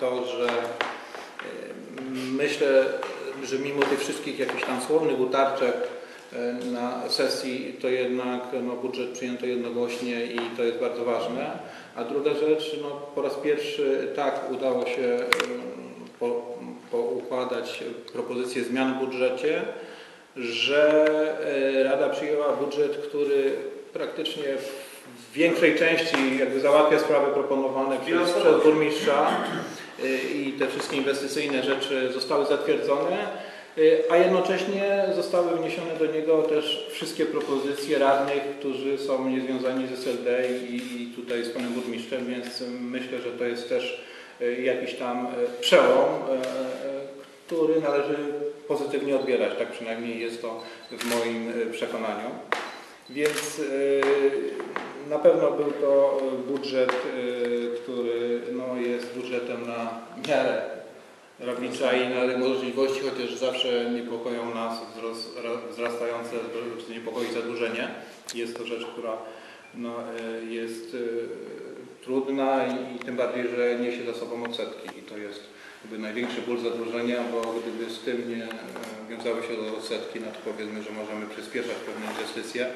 to, że e, myślę, że mimo tych wszystkich jakichś tam słownych utarczek e, na sesji, to jednak no, budżet przyjęto jednogłośnie i to jest bardzo ważne. A druga rzecz, no, po raz pierwszy tak udało się e, po, poukładać propozycje zmian w budżecie, że Rada przyjęła budżet, który praktycznie w większej części jakby załatwia sprawy proponowane przez, przez burmistrza i te wszystkie inwestycyjne rzeczy zostały zatwierdzone, y, a jednocześnie zostały wniesione do niego też wszystkie propozycje radnych, którzy są niezwiązani z SLD i, tutaj z panem burmistrzem, więc myślę, że to jest też y, jakiś tam y, przełom, który należy pozytywnie odbierać, tak przynajmniej jest to w moim przekonaniu. Więc na pewno był to budżet, y, który no, jest budżetem na miarę Rawicza i na możliwości, chociaż zawsze niepokoją nas wzrastające, niepokoi zadłużenie. Jest to rzecz, która no, y, jest y, trudna i, i tym bardziej, że niesie za sobą odsetki i to jest jakby największy ból zadłużenia, bo gdyby z tym nie e, wiązały się odsetki, no to powiedzmy, że możemy przyspieszać pewne inwestycje.